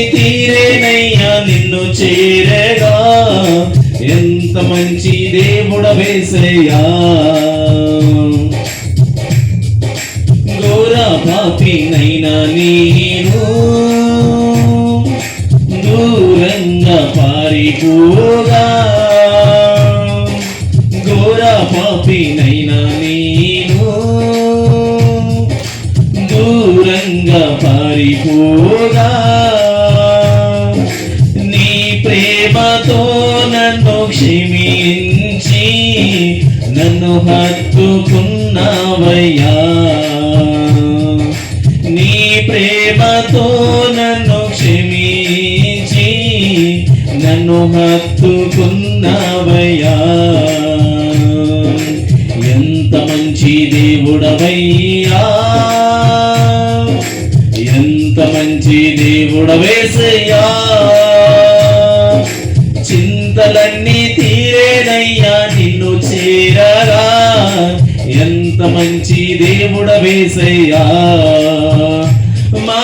తీరేనయ్యా నిన్ను చేరగా? ఎంత మంచి దేవుడ వేసయ్యా. ఘోర పాపినైనా నేను దూరంగా పారిపోగా. ఘోర పాపినైనా నేను దూరంగా పారిపో క్షమించి నన్ను హత్తుకున్నావయ్యా. నీ ప్రేమతో నన్ను క్షమించి నన్ను హత్తుకున్నావయ్యా. ఎంత మంచి దేవుడవయ్యా. ఎంత మంచి దేవుడవేసయ్యా. నిన్ను ఎంత మంచి దేవుడవేసయ్యా మా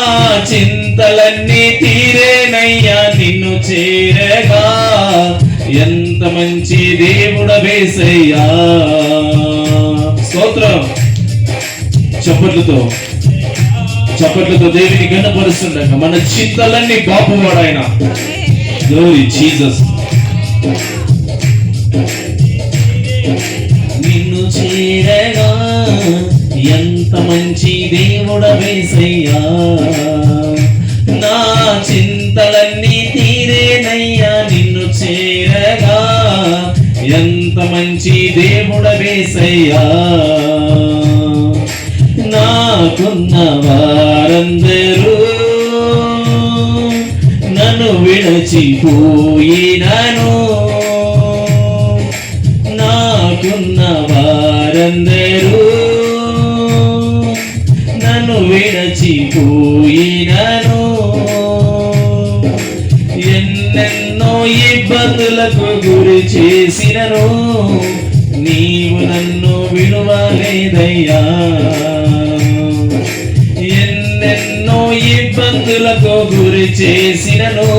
చింతలన్నీ తీరేనయ్యా నిన్ను చేరగా. ఎంత మంచి దేవుడవేసయ్యా స్తోత్రం. చప్పట్లతో చప్పట్లతో దేవుని గణపరుస్తుండగా మన చింతలన్నీ బాపువాడు ఆయన. జీసస్ నిన్ను చేరగా ఎంత మంచి దేవుడ వేసయ్యా నా చింతలన్నీ తీరేనయ్యా నిన్ను చేరగా ఎంత మంచి దేవుడ వేసయ్యా నాకున్న వారందరూ నన్ను విడచిపోయినా పోయినను ఎన్నెన్నో ఇబ్బందులకు గురి చేసినను. నీవు నన్ను విడువలేదయ్యా. ఎన్నెన్నో ఇబ్బందులకు గురి చేసినను.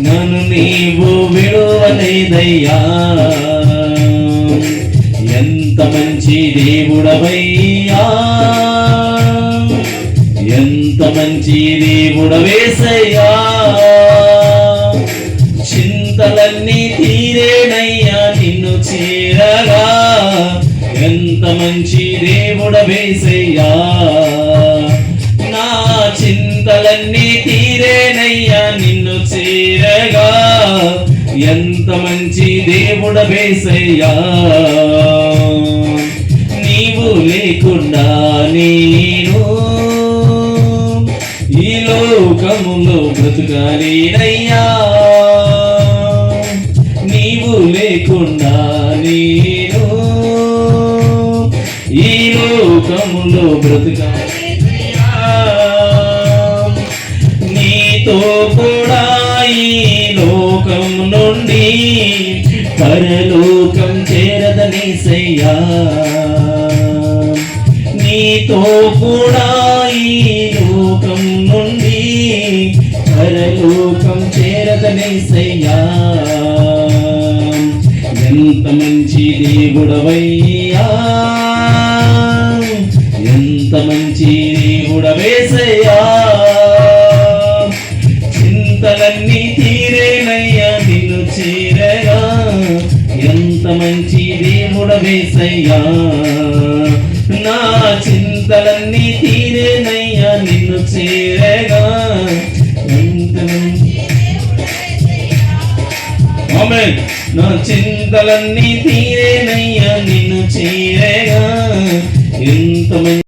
నన్ను నీవు విడువలేదయ్యా. ఎంత మంచి దేవుడవయ్యా. ఎంత మంచి దేవుడవేసయ్యా చింతలన్నీ తీరేనయ్యా నిన్ను చేరగా. ఎంత మంచి దేవుడవేసయ్యా నా చింతలన్నీ తీరేనయ్యా నిన్ను చేరగా. ఎంత మంచి దేవుడవేసయ్యా నీవు లేకుండా నేను బ్రతుకాలేనయ్యా నీవు లేకుండా నేను ఈ లోకములో బ్రతుకాలేనయ్యా. నీతో కూడా ఈ లోకం నుండి పరలోకం చేరదని సయ్యా. నీతో కూడా ఈ లోకం నుండి పరలోకం చేరదనేసయ్యా ఎంత మంచి దేవుడవయ్యా. ఎంత మంచి దేవుడవేసయ్యా చింతలన్నీ తీరేనయ్యా నిన్ను చేరగా. ఎంత మంచి దేవుడవేసయ్యా నా చింతలన్నీ తీరేనయ్యా నిన్ను చేర నా చింతలన్నీ తీరేనయ్యా నిన్ను చేరేగా. ఎంత